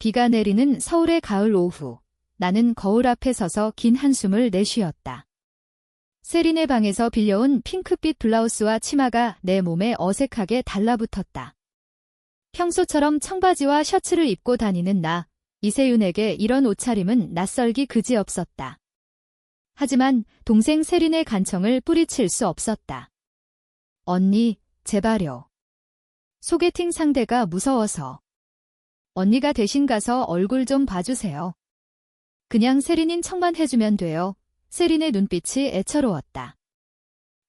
비가 내리는 서울의 가을 오후, 나는 거울 앞에 서서 긴 한숨을 내쉬었다. 세린의 방에서 빌려온 핑크빛 블라우스와 치마가 내 몸에 어색하게 달라붙었다. 평소처럼 청바지와 셔츠를 입고 다니는 나, 이세윤에게 이런 옷차림은 낯설기 그지없었다. 하지만 동생 세린의 간청을 뿌리칠 수 없었다. 언니, 제발요. 소개팅 상대가 무서워서. 언니가 대신 가서 얼굴 좀 봐주세요. 그냥 세린인 척만 해주면 돼요. 세린의 눈빛이 애처로웠다.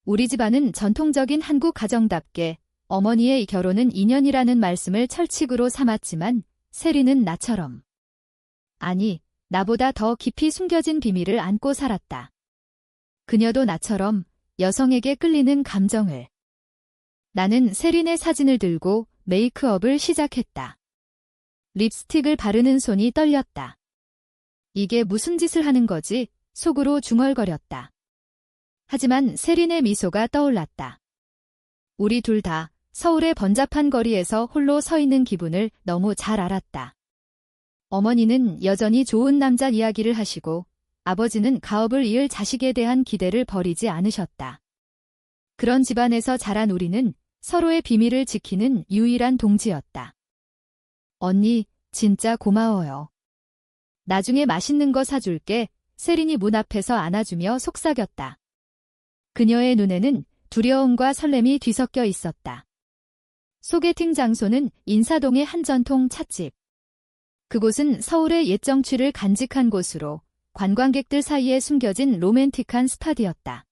우리 집안은 전통적인 한국 가정답게 어머니의 결혼은 인연이라는 말씀을 철칙으로 삼았지만 세린은 나처럼 아니, 나보다 더 깊이 숨겨진 비밀을 안고 살았다. 그녀도 나처럼 여성에게 끌리는 감정을. 나는 세린의 사진을 들고 메이크업을 시작했다. 립스틱을 바르는 손이 떨렸다. 이게 무슨 짓을 하는 거지? 속으로 중얼거렸다. 하지만 세린의 미소가 떠올랐다. 우리 둘 다 서울의 번잡한 거리에서 홀로 서 있는 기분을 너무 잘 알았다. 어머니는 여전히 좋은 남자 이야기를 하시고 아버지는 가업을 이을 자식에 대한 기대를 버리지 않으셨다. 그런 집안에서 자란 우리는 서로의 비밀을 지키는 유일한 동지였다. 언니, 진짜 고마워요. 나중에 맛있는 거 사줄게. 세린이 문 앞에서 안아주며 속삭였다. 그녀의 눈에는 두려움과 설렘이 뒤섞여 있었다. 소개팅 장소는 인사동의 한 전통 찻집. 그곳은 서울의 옛 정취를 간직한 곳으로 관광객들 사이에 숨겨진 로맨틱한 스팟이었다.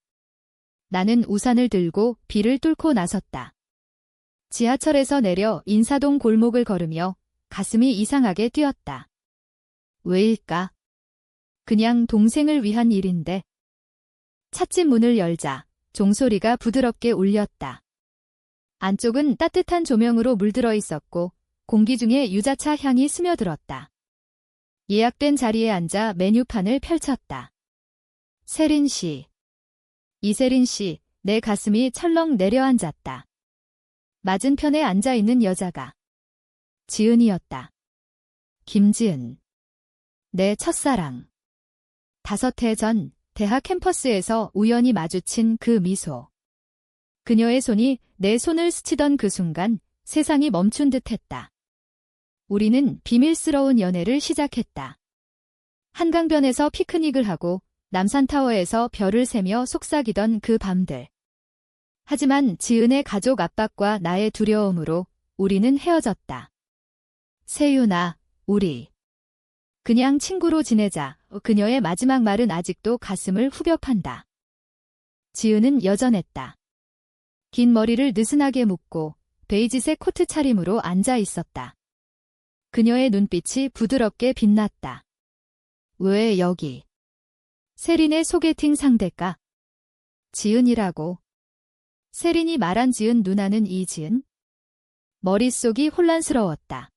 나는 우산을 들고 비를 뚫고 나섰다. 지하철에서 내려 인사동 골목을 걸으며 가슴이 이상하게 뛰었다. 왜일까? 그냥 동생을 위한 일인데. 찻집 문을 열자 종소리가 부드럽게 울렸다. 안쪽은 따뜻한 조명으로 물들어 있었고 공기 중에 유자차 향이 스며들었다. 예약된 자리에 앉아 메뉴판을 펼쳤다. 세린 씨. 이세린 씨, 내 가슴이 철렁 내려앉았다. 맞은편에 앉아 있는 여자가 지은이었다. 김지은. 내 첫사랑. 다섯 해 전 대학 캠퍼스에서 우연히 마주친 그 미소. 그녀의 손이 내 손을 스치던 그 순간 세상이 멈춘 듯 했다. 우리는 비밀스러운 연애를 시작했다. 한강변에서 피크닉을 하고 남산타워에서 별을 세며 속삭이던 그 밤들. 하지만 지은의 가족 압박과 나의 두려움으로 우리는 헤어졌다. 세윤아, 우리. 그냥 친구로 지내자. 그녀의 마지막 말은 아직도 가슴을 후벼판다. 지은은 여전했다. 긴 머리를 느슨하게 묶고 베이지색 코트 차림으로 앉아 있었다. 그녀의 눈빛이 부드럽게 빛났다. 왜 여기? 세린의 소개팅 상대가? 지은이라고. 세린이 말한 지은 누나는 이지은? 머릿속이 혼란스러웠다.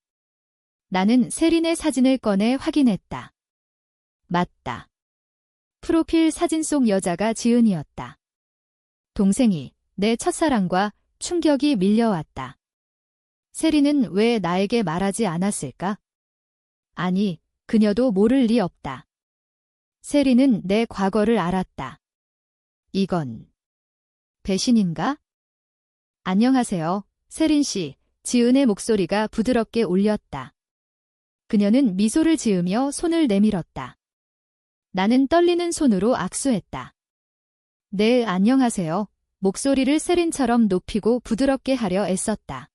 나는 세린의 사진을 꺼내 확인했다. 맞다. 프로필 사진 속 여자가 지은이었다. 동생이 내 첫사랑과 충격이 밀려왔다. 세린은 왜 나에게 말하지 않았을까? 아니, 그녀도 모를 리 없다. 세린은 내 과거를 알았다. 이건 배신인가? 안녕하세요, 세린 씨. 지은의 목소리가 부드럽게 울렸다. 그녀는 미소를 지으며 손을 내밀었다. 나는 떨리는 손으로 악수했다. 네, 안녕하세요. 목소리를 세린처럼 높이고 부드럽게 하려 애썼다.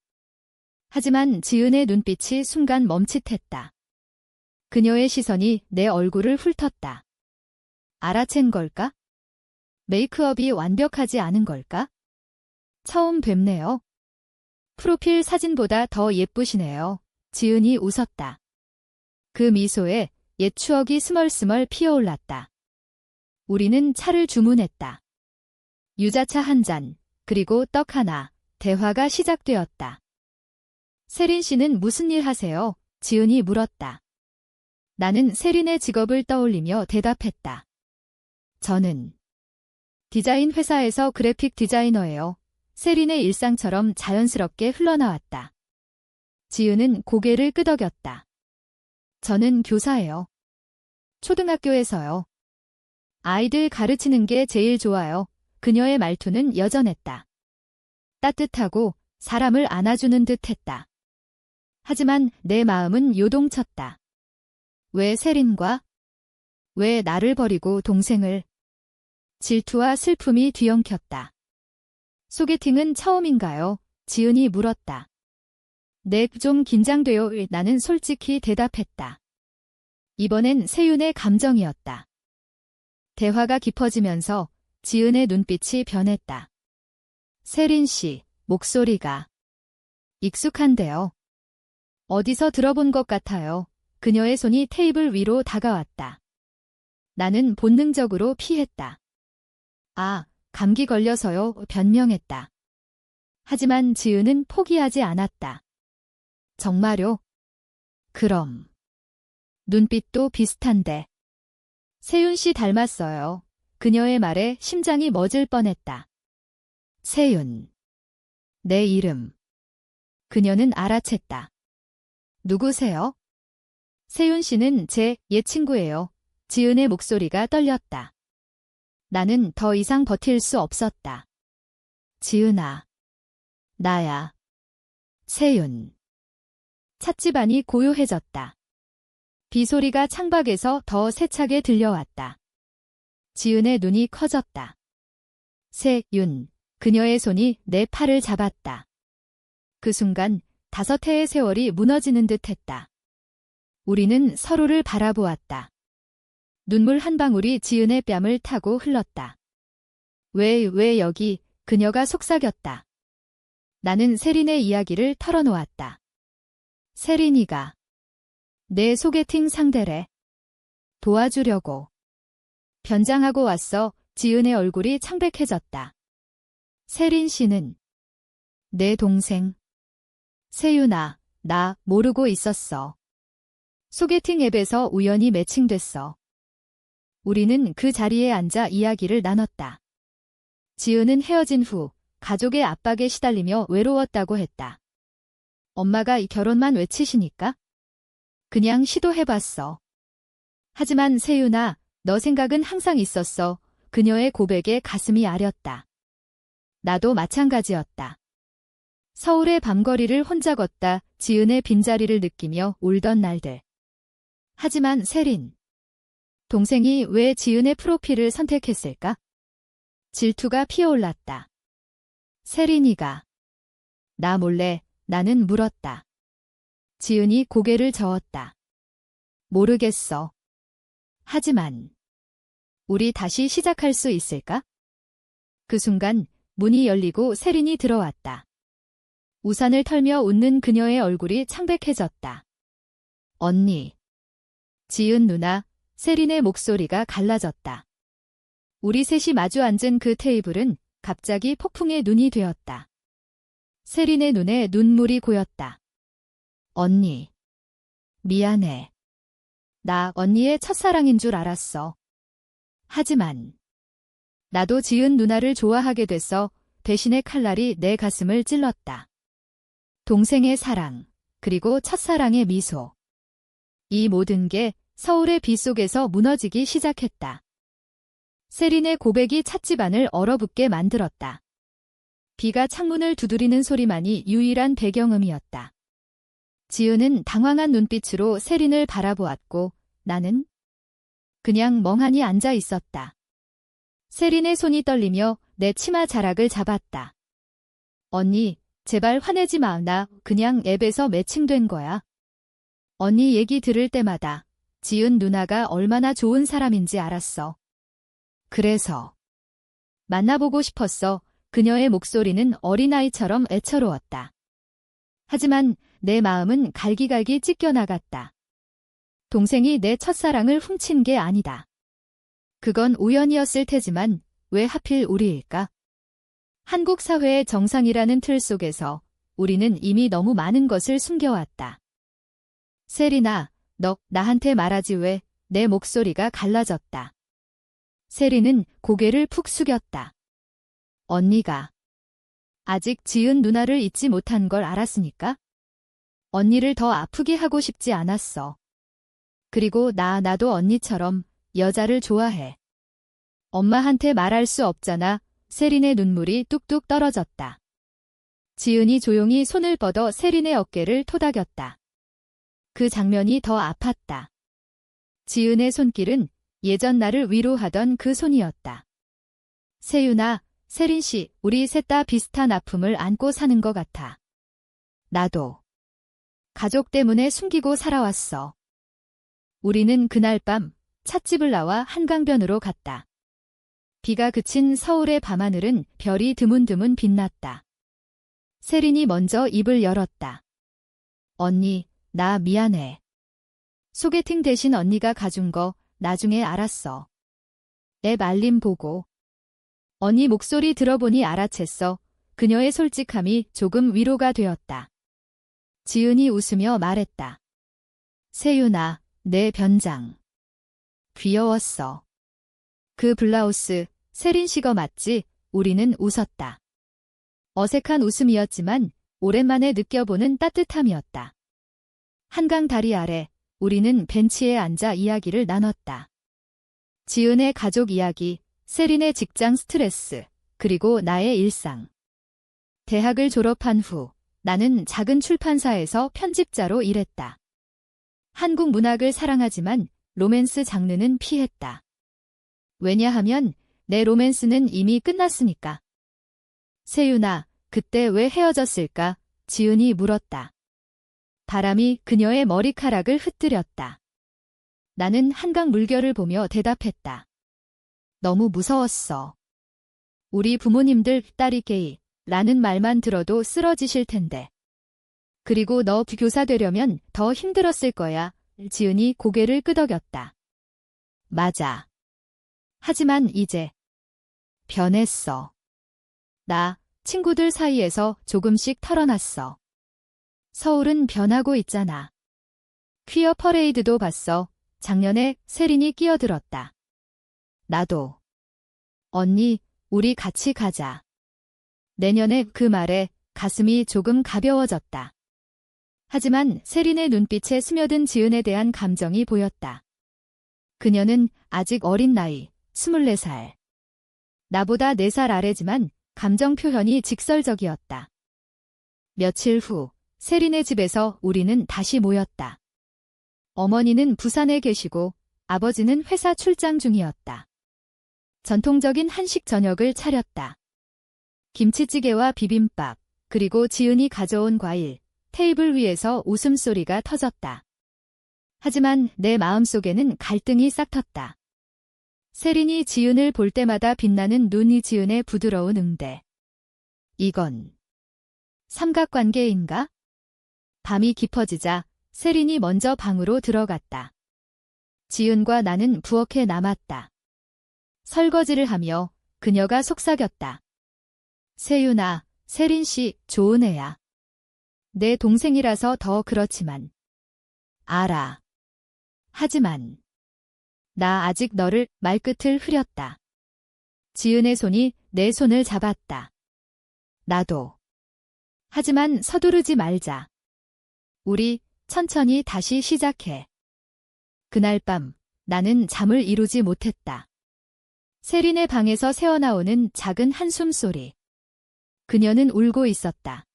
하지만 지은의 눈빛이 순간 멈칫했다. 그녀의 시선이 내 얼굴을 훑었다. 알아챈 걸까? 메이크업이 완벽하지 않은 걸까? 처음 뵙네요. 프로필 사진보다 더 예쁘시네요. 지은이 웃었다. 그 미소에 옛 추억이 스멀스멀 피어올랐다. 우리는 차를 주문했다. 유자차 한 잔, 그리고 떡 하나, 대화가 시작되었다. 세린 씨는 무슨 일 하세요? 지은이 물었다. 나는 세린의 직업을 떠올리며 대답했다. 저는 디자인 회사에서 그래픽 디자이너예요. 세린의 일상처럼 자연스럽게 흘러나왔다. 지은은 고개를 끄덕였다. 저는 교사예요. 초등학교에서요. 아이들 가르치는 게 제일 좋아요. 그녀의 말투는 여전했다. 따뜻하고 사람을 안아주는 듯 했다. 하지만 내 마음은 요동쳤다. 왜 세린과? 왜 나를 버리고 동생을? 질투와 슬픔이 뒤엉켰다. 소개팅은 처음인가요? 지은이 물었다. 네, 좀 긴장돼요. 나는 솔직히 대답했다. 이번엔 세윤의 감정이었다. 대화가 깊어지면서 지은의 눈빛이 변했다. 세린 씨, 목소리가 익숙한데요. 어디서 들어본 것 같아요. 그녀의 손이 테이블 위로 다가왔다. 나는 본능적으로 피했다. 아, 감기 걸려서요, 변명했다. 하지만 지은은 포기하지 않았다. 정말요? 그럼. 눈빛도 비슷한데. 세윤 씨 닮았어요. 그녀의 말에 심장이 멎을 뻔했다. 세윤. 내 이름. 그녀는 알아챘다. 누구세요? 세윤 씨는 제 옛 친구예요. 지은의 목소리가 떨렸다. 나는 더 이상 버틸 수 없었다. 지은아. 나야. 세윤. 찻집안이 고요해졌다. 비소리가 창밖에서 더 세차게 들려왔다. 지은의 눈이 커졌다. 세 윤. 그녀의 손이 내 팔을 잡았다. 그 순간 다섯 해의 세월이 무너지는 듯 했다. 우리는 서로를 바라보았다. 눈물 한 방울이 지은의 뺨을 타고 흘렀다. 왜, 왜 여기, 그녀가 속삭였다. 나는 세린의 이야기를 털어놓았다. 세린이가 내 소개팅 상대래. 도와주려고. 변장하고 왔어 지은의 얼굴이 창백해졌다. 세린 씨는 내 동생. 세윤아, 나 모르고 있었어. 소개팅 앱에서 우연히 매칭됐어. 우리는 그 자리에 앉아 이야기를 나눴다. 지은은 헤어진 후 가족의 압박에 시달리며 외로웠다고 했다. 엄마가 이 결혼만 외치시니까? 그냥 시도해봤어. 하지만 세윤아, 너 생각은 항상 있었어. 그녀의 고백에 가슴이 아렸다. 나도 마찬가지였다. 서울의 밤거리를 혼자 걷다 지은의 빈자리를 느끼며 울던 날들. 하지만 세린. 동생이 왜 지은의 프로필을 선택했을까? 질투가 피어올랐다. 세린이가. 나 몰래 나는 물었다. 지은이 고개를 저었다. 모르겠어. 하지만. 우리 다시 시작할 수 있을까? 그 순간 문이 열리고 세린이 들어왔다. 우산을 털며 웃는 그녀의 얼굴이 창백해졌다. 언니. 지은 누나, 세린의 목소리가 갈라졌다. 우리 셋이 마주 앉은 그 테이블은 갑자기 폭풍의 눈이 되었다. 세린의 눈에 눈물이 고였다. 언니. 미안해. 나 언니의 첫사랑인 줄 알았어. 하지만 나도 지은 누나를 좋아하게 돼서 대신의 칼날이 내 가슴을 찔렀다. 동생의 사랑, 그리고 첫사랑의 미소. 이 모든 게 서울의 비 속에서 무너지기 시작했다. 세린의 고백이 찻집안을 얼어붙게 만들었다. 비가 창문을 두드리는 소리만이 유일한 배경음이었다. 지은은 당황한 눈빛으로 세린을 바라보았고 나는 그냥 멍하니 앉아 있었다. 세린의 손이 떨리며 내 치마 자락을 잡았다. 언니, 제발 화내지 마. 나 그냥 앱에서 매칭된 거야. 언니 얘기 들을 때마다 지은 누나가 얼마나 좋은 사람인지 알았어. 그래서 만나보고 싶었어. 그녀의 목소리는 어린아이처럼 애처로웠다. 하지만 내 마음은 갈기갈기 찢겨나갔다. 동생이 내 첫사랑을 훔친 게 아니다. 그건 우연이었을 테지만 왜 하필 우리일까? 한국 사회의 정상이라는 틀 속에서 우리는 이미 너무 많은 것을 숨겨왔다. 세리나, 너 나한테 말하지 왜 내 목소리가 갈라졌다. 세리는 고개를 푹 숙였다. 언니가 아직 지은 누나를 잊지 못한 걸 알았으니까? 언니를 더 아프게 하고 싶지 않았어. 그리고 나, 나도 언니처럼 여자를 좋아해. 엄마한테 말할 수 없잖아. 세린의 눈물이 뚝뚝 떨어졌다. 지은이 조용히 손을 뻗어 세린의 어깨를 토닥였다. 그 장면이 더 아팠다. 지은의 손길은 예전 나를 위로하던 그 손이었다. 세윤아, 세린 씨, 우리 셋 다 비슷한 아픔을 안고 사는 것 같아. 나도. 가족 때문에 숨기고 살아왔어. 우리는 그날 밤 찻집을 나와 한강변으로 갔다. 비가 그친 서울의 밤하늘은 별이 드문드문 빛났다. 세린이 먼저 입을 열었다. 언니, 나 미안해. 소개팅 대신 언니가 가준 거 나중에 알았어. 애 말림 보고. 언니 목소리 들어보니 알아챘어. 그녀의 솔직함이 조금 위로가 되었다. 지은이 웃으며 말했다. 세윤아, 내 변장. 귀여웠어. 그 블라우스, 세린 씨거 맞지? 우리는 웃었다. 어색한 웃음이었지만 오랜만에 느껴보는 따뜻함이었다. 한강 다리 아래 우리는 벤치에 앉아 이야기를 나눴다. 지은의 가족 이야기, 세린의 직장 스트레스, 그리고 나의 일상. 대학을 졸업한 후 나는 작은 출판사에서 편집자로 일했다. 한국 문학을 사랑하지만 로맨스 장르는 피했다. 왜냐하면 내 로맨스는 이미 끝났으니까. 세윤아, 그때 왜 헤어졌을까? 지은이 물었다. 바람이 그녀의 머리카락을 흩뜨렸다. 나는 한강 물결을 보며 대답했다. 너무 무서웠어. 우리 부모님들 딸이 게이, 라는 말만 들어도 쓰러지실 텐데. 그리고 너 교사 되려면 더 힘들었을 거야. 지은이 고개를 끄덕였다. 맞아. 하지만 이제 변했어. 나 친구들 사이에서 조금씩 털어놨어. 서울은 변하고 있잖아. 퀴어 퍼레이드도 봤어. 작년에 세린이 끼어들었다. 나도. 언니, 우리 같이 가자. 내년에 그 말에 가슴이 조금 가벼워졌다. 하지만 세린의 눈빛에 스며든 지은에 대한 감정이 보였다. 그녀는 아직 어린 나이, 24살. 나보다 4살 아래지만 감정 표현이 직설적이었다. 며칠 후 세린의 집에서 우리는 다시 모였다. 어머니는 부산에 계시고 아버지는 회사 출장 중이었다. 전통적인 한식 저녁을 차렸다. 김치찌개와 비빔밥, 그리고 지은이 가져온 과일, 테이블 위에서 웃음소리가 터졌다. 하지만 내 마음속에는 갈등이 싹텄다. 세린이 지은을 볼 때마다 빛나는 눈이 지은의 부드러운 응대. 이건 삼각관계인가? 밤이 깊어지자 세린이 먼저 방으로 들어갔다. 지은과 나는 부엌에 남았다. 설거지를 하며 그녀가 속삭였다. 세윤아, 세린 씨 좋은 애야. 내 동생이라서 더 그렇지만. 알아. 하지만. 나 아직 너를 말끝을 흐렸다. 지은의 손이 내 손을 잡았다. 나도. 하지만 서두르지 말자. 우리 천천히 다시 시작해. 그날 밤 나는 잠을 이루지 못했다. 세린의 방에서 새어나오는 작은 한숨 소리. 그녀는 울고 있었다.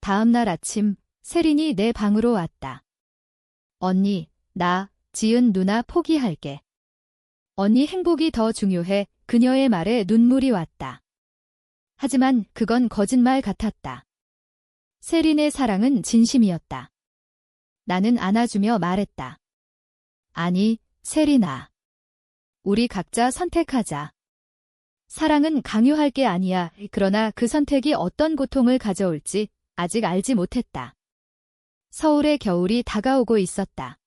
다음 날 아침 세린이 내 방으로 왔다. 언니, 나, 지은 누나 포기할게. 언니 행복이 더 중요해 그녀의 말에 눈물이 왔다. 하지만 그건 거짓말 같았다. 세린의 사랑은 진심이었다. 나는 안아주며 말했다. 아니, 세린아. 우리 각자 선택하자. 사랑은 강요할 게 아니야. 그러나 그 선택이 어떤 고통을 가져올지 아직 알지 못했다. 서울의 겨울이 다가오고 있었다.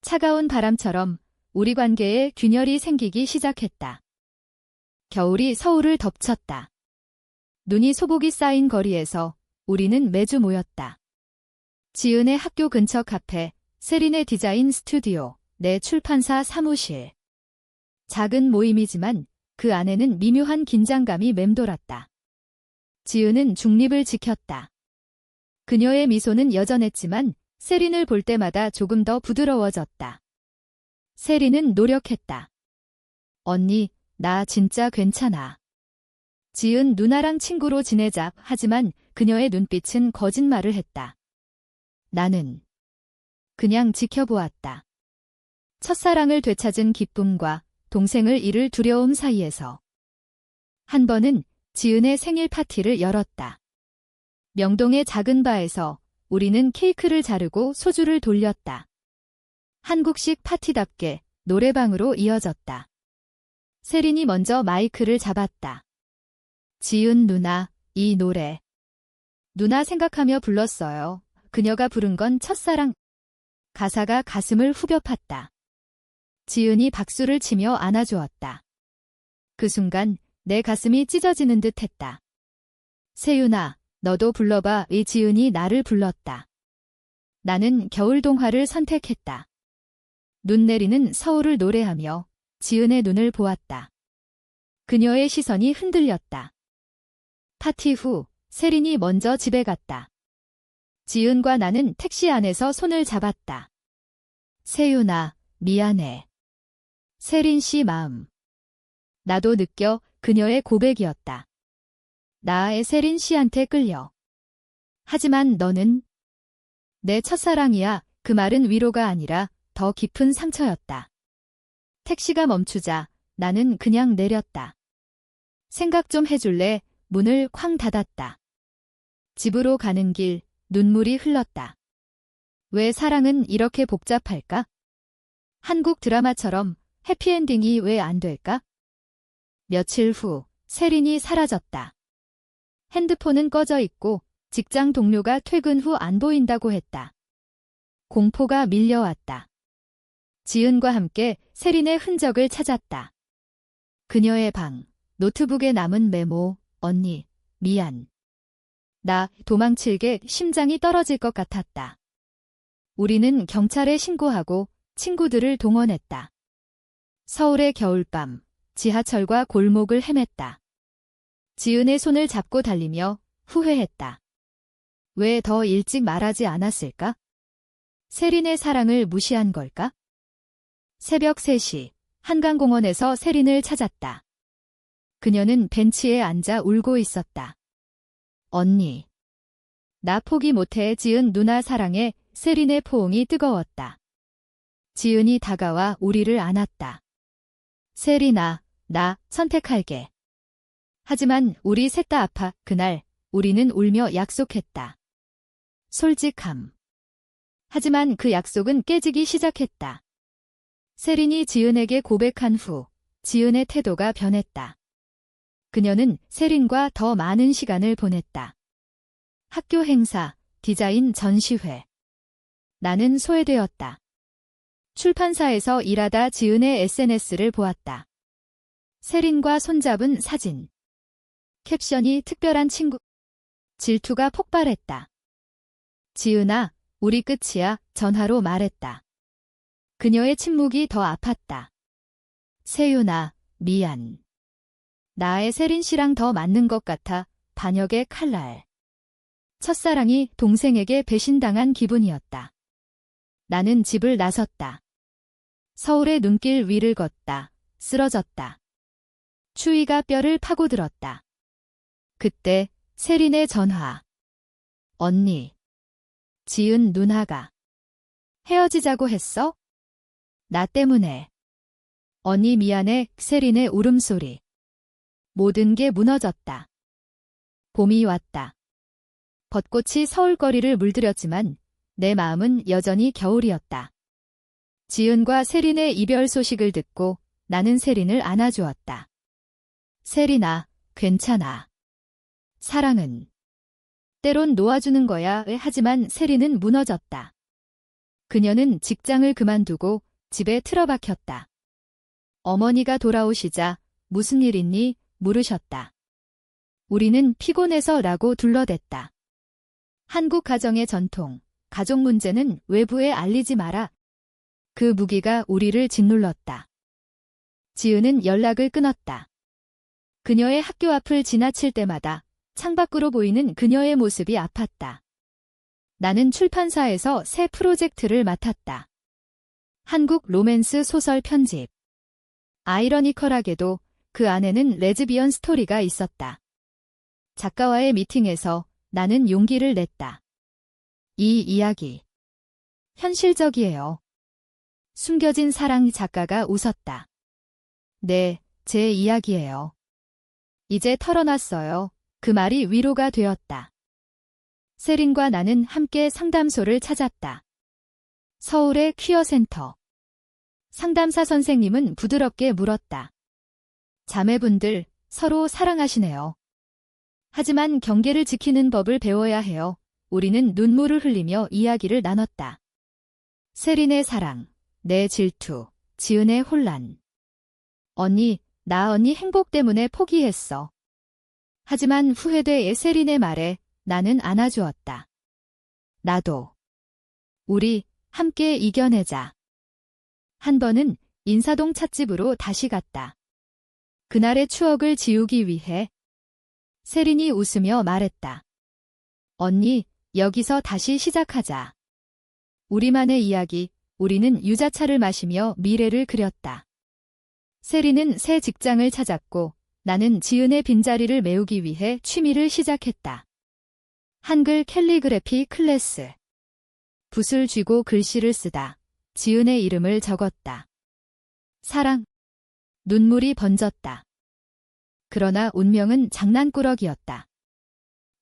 차가운 바람처럼 우리 관계에 균열이 생기기 시작했다. 겨울이 서울을 덮쳤다. 눈이 소복이 쌓인 거리에서 우리는 매주 모였다. 지은의 학교 근처 카페, 세린의 디자인 스튜디오, 내 출판사 사무실. 작은 모임이지만 그 안에는 미묘한 긴장감이 맴돌았다. 지은은 중립을 지켰다. 그녀의 미소는 여전했지만 세린을 볼 때마다 조금 더 부드러워졌다. 세린은 노력했다. 언니, 나 진짜 괜찮아. 지은 누나랑 친구로 지내자 하지만 그녀의 눈빛은 거짓말을 했다. 나는 그냥 지켜보았다. 첫사랑을 되찾은 기쁨과 동생을 잃을 두려움 사이에서 한 번은 지은의 생일 파티를 열었다. 명동의 작은 바에서 우리는 케이크를 자르고 소주를 돌렸다. 한국식 파티답게 노래방으로 이어졌다. 세린이 먼저 마이크를 잡았다. 지은 누나, 이 노래. 누나 생각하며 불렀어요. 그녀가 부른 건 첫사랑. 가사가 가슴을 후벼 팠다. 지은이 박수를 치며 안아주었다. 그 순간 내 가슴이 찢어지는 듯 했다. 세윤아, 너도 불러봐. 이 지은이 나를 불렀다. 나는 겨울 동화를 선택했다. 눈 내리는 서울을 노래하며 지은의 눈을 보았다. 그녀의 시선이 흔들렸다. 파티 후 세린이 먼저 집에 갔다. 지은과 나는 택시 안에서 손을 잡았다. 세윤아, 미안해. 세린 씨 마음. 나도 느껴 그녀의 고백이었다. 나의 세린 씨한테 끌려. 하지만 너는 내 첫사랑이야. 그 말은 위로가 아니라 더 깊은 상처였다. 택시가 멈추자 나는 그냥 내렸다. 생각 좀 해줄래? 문을 쾅 닫았다. 집으로 가는 길 눈물이 흘렀다. 왜 사랑은 이렇게 복잡할까? 한국 드라마처럼 해피엔딩이 왜 안 될까? 며칠 후 세린이 사라졌다. 핸드폰은 꺼져 있고 직장 동료가 퇴근 후 안 보인다고 했다. 공포가 밀려왔다. 지은과 함께 세린의 흔적을 찾았다. 그녀의 방, 노트북에 남은 메모, 언니, 미안. 나 도망칠게 심장이 떨어질 것 같았다. 우리는 경찰에 신고하고 친구들을 동원했다. 서울의 겨울밤, 지하철과 골목을 헤맸다. 지은의 손을 잡고 달리며 후회했다. 왜 더 일찍 말하지 않았을까? 세린의 사랑을 무시한 걸까? 새벽 3시, 한강공원에서 세린을 찾았다. 그녀는 벤치에 앉아 울고 있었다. 언니. 나 포기 못해 지은 누나 사랑에 세린의 포옹이 뜨거웠다. 지은이 다가와 우리를 안았다. 세린아, 나 선택할게. 하지만 우리 셋 다 아파. 그날 우리는 울며 약속했다. 솔직함. 하지만 그 약속은 깨지기 시작했다. 세린이 지은에게 고백한 후 지은의 태도가 변했다. 그녀는 세린과 더 많은 시간을 보냈다. 학교 행사, 디자인 전시회. 나는 소외되었다. 출판사에서 일하다 지은의 SNS를 보았다. 세린과 손잡은 사진. 캡션이 특별한 친구. 질투가 폭발했다. 지은아, 우리 끝이야, 전화로 말했다. 그녀의 침묵이 더 아팠다. 세윤아, 미안. 나의 세린 씨랑 더 맞는 것 같아, 반역의 칼날. 첫사랑이 동생에게 배신당한 기분이었다. 나는 집을 나섰다. 서울의 눈길 위를 걷다. 쓰러졌다. 추위가 뼈를 파고들었다. 그때 세린의 전화. 언니. 지은 누나가. 헤어지자고 했어? 나 때문에. 언니 미안해 세린의 울음소리. 모든 게 무너졌다. 봄이 왔다. 벚꽃이 서울거리를 물들였지만 내 마음은 여전히 겨울이었다. 지은과 세린의 이별 소식을 듣고 나는 세린을 안아주었다. 세린아, 괜찮아. 사랑은 때론 놓아주는 거야. 하지만 세린은 무너졌다. 그녀는 직장을 그만두고 집에 틀어박혔다. 어머니가 돌아오시자 무슨 일 있니? 물으셨다. 우리는 피곤해서 라고 둘러댔다. 한국 가정의 전통, 가족 문제는 외부에 알리지 마라. 그 무기가 우리를 짓눌렀다. 지은은 연락을 끊었다. 그녀의 학교 앞을 지나칠 때마다 창밖으로 보이는 그녀의 모습이 아팠다. 나는 출판사에서 새 프로젝트를 맡았다. 한국 로맨스 소설 편집. 아이러니컬하게도 그 안에는 레즈비언 스토리가 있었다. 작가와의 미팅에서 나는 용기를 냈다. 이 이야기. 현실적이에요. 숨겨진 사랑 작가가 웃었다. 네, 제 이야기예요. 이제 털어놨어요. 그 말이 위로가 되었다. 세린과 나는 함께 상담소를 찾았다. 서울의 퀴어센터. 상담사 선생님은 부드럽게 물었다. 자매분들 서로 사랑하시네요. 하지만 경계를 지키는 법을 배워야 해요. 우리는 눈물을 흘리며 이야기를 나눴다. 세린의 사랑, 내 질투, 지은의 혼란. 언니, 나 언니 행복 때문에 포기했어. 하지만 후회돼 세린의 말에 나는 안아주었다. 나도. 우리 함께 이겨내자. 한 번은 인사동 찻집으로 다시 갔다. 그날의 추억을 지우기 위해 세린이 웃으며 말했다. 언니, 여기서 다시 시작하자. 우리만의 이야기, 우리는 유자차를 마시며 미래를 그렸다. 세린은 새 직장을 찾았고 나는 지은의 빈자리를 메우기 위해 취미를 시작했다. 한글 캘리그래피 클래스. 붓을 쥐고 글씨를 쓰다. 지은의 이름을 적었다. 사랑. 눈물이 번졌다. 그러나 운명은 장난꾸러기였다.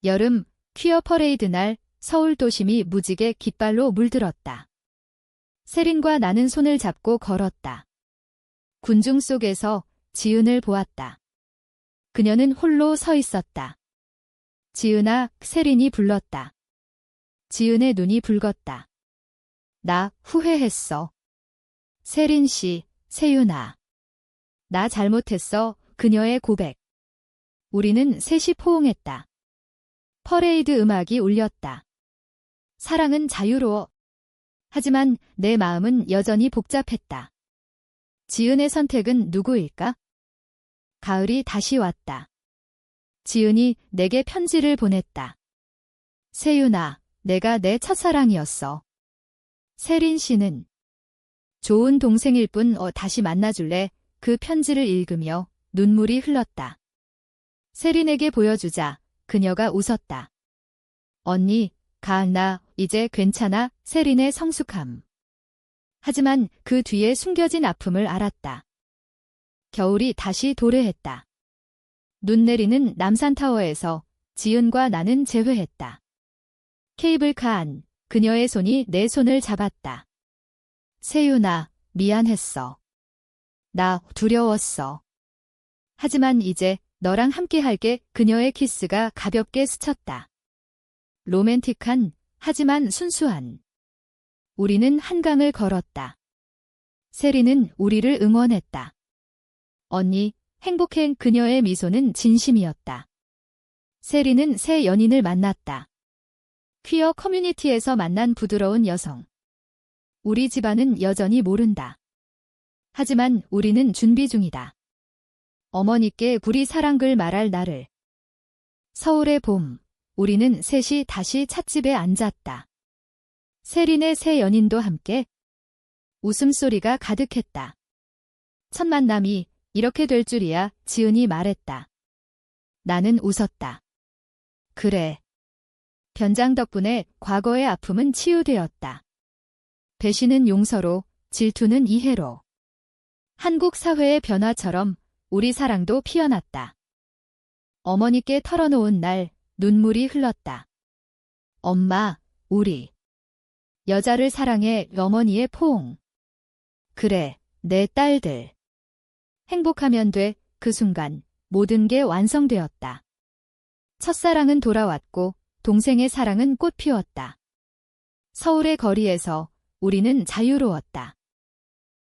여름 퀴어 퍼레이드 날 서울 도심이 무지개 깃발로 물들었다. 세린과 나는 손을 잡고 걸었다. 군중 속에서 지은을 보았다. 그녀는 홀로 서 있었다. 지은아, 세린이 불렀다. 지은의 눈이 붉었다. 나 후회했어. 세린 씨, 세윤아. 나 잘못했어. 그녀의 고백. 우리는 셋이 포옹했다. 퍼레이드 음악이 울렸다. 사랑은 자유로워. 하지만 내 마음은 여전히 복잡했다. 지은의 선택은 누구일까? 가을이 다시 왔다. 지은이 내게 편지를 보냈다. 세윤아, 내가 내 첫사랑이었어. 세린 씨는 좋은 동생일 뿐 어, 다시 만나줄래? 그 편지를 읽으며 눈물이 흘렀다. 세린에게 보여주자 그녀가 웃었다. 언니, 가은나, 이제 괜찮아, 세린의 성숙함. 하지만 그 뒤에 숨겨진 아픔을 알았다. 겨울이 다시 도래했다. 눈 내리는 남산타워에서 지은과 나는 재회했다. 케이블카 안, 그녀의 손이 내 손을 잡았다. 세윤아, 미안했어. 나 두려웠어. 하지만 이제 너랑 함께 할 게 그녀의 키스가 가볍게 스쳤다. 로맨틱한, 하지만 순수한. 우리는 한강을 걸었다. 세리는 우리를 응원했다. 언니, 행복해 그녀의 미소는 진심이었다. 세리는 새 연인을 만났다. 퀴어 커뮤니티에서 만난 부드러운 여성. 우리 집안은 여전히 모른다. 하지만 우리는 준비 중이다. 어머니께 우리 사랑글 말할 날을. 서울의 봄, 우리는 셋이 다시 찻집에 앉았다. 세린의 새 연인도 함께 웃음소리가 가득했다. 첫 만남이 이렇게 될 줄이야 지은이 말했다. 나는 웃었다. 그래. 변장 덕분에 과거의 아픔은 치유되었다. 배신은 용서로, 질투는 이해로. 한국 사회의 변화처럼 우리 사랑도 피어났다. 어머니께 털어놓은 날 눈물이 흘렀다. 엄마, 우리. 여자를 사랑해 어머니의 포옹. 그래, 내 딸들. 행복하면 돼, 그 순간 모든 게 완성되었다. 첫사랑은 돌아왔고 동생의 사랑은 꽃 피웠다. 서울의 거리에서 우리는 자유로웠다.